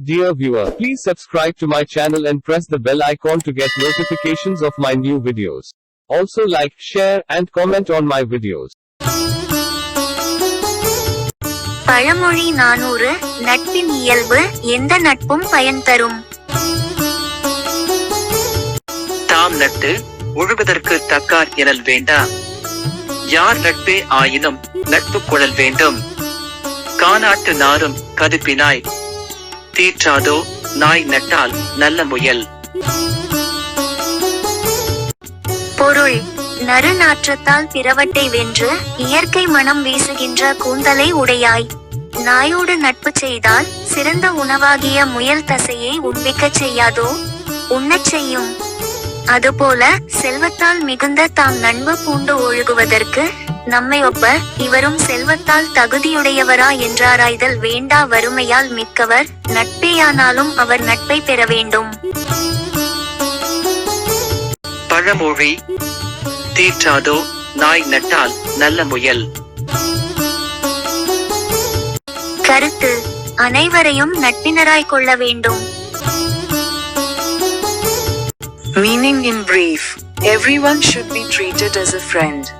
Dear viewer, please subscribe to my channel and press the bell icon to get notifications of my new videos. Also like, share, and comment on my videos. பழமொழி நானூறு நட்பின் இயல்பு எந்த நட்பும் பயன் தரும் தாம் நட்டு ஒழுகுதற்கு தக்கார் எனல் வேண்டா யார் நட்பே ஆயினும் நட்பு கொழல் வேண்டும் காநாட்டு நாரும் கதுப்பினாய் தீற்றாதோ நாய் நட்டால் நல்ல முயல். பொருள் நறுநாற்றத்தால் பிறவட்டை வென்று இயற்கை மனம் வீசுகின்ற கூந்தலை உடையாய். நாயோடு நட்பு செய்தால் சிறந்த உணவாகிய முயல் தசையை உண்பிக்கச் செய்யாதோ? உண்ணச் செய்யும். அதுபோல செல்வத்தால் மிகுந்த தாம் நண்பு பூண்டு ஒழுகுவதற்கு நம்மை ஒப்ப இவரும் செல்வத்தால் தகுதியுடையவரா என்றாராய்தல் வேண்டா வறுமையால் மிக்கவர் நட்பேயானாலும் அவர் நட்பை பெற வேண்டும். பழமொழி தீற்றாதோ நாய் நட்டால் நல்ல முயல். கருத்து அனைவரையும் நட்பினராய் கொள்ள வேண்டும். Meaning in brief, everyone should be treated as a friend.